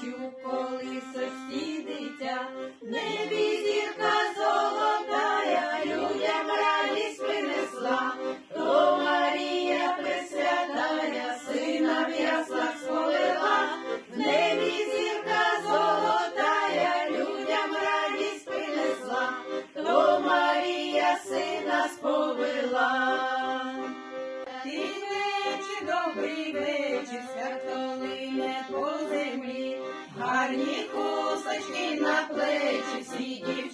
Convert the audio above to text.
чув, коли в небі зірка золотая, людям радість принесла, то Марія Пресвятая, сина в яслах сповела, в небі зірка золотая, людям радість принесла, то Марія сина сповела. Добрий вечір, свято лине по землі, гарні косочки на плечі, всі дівчата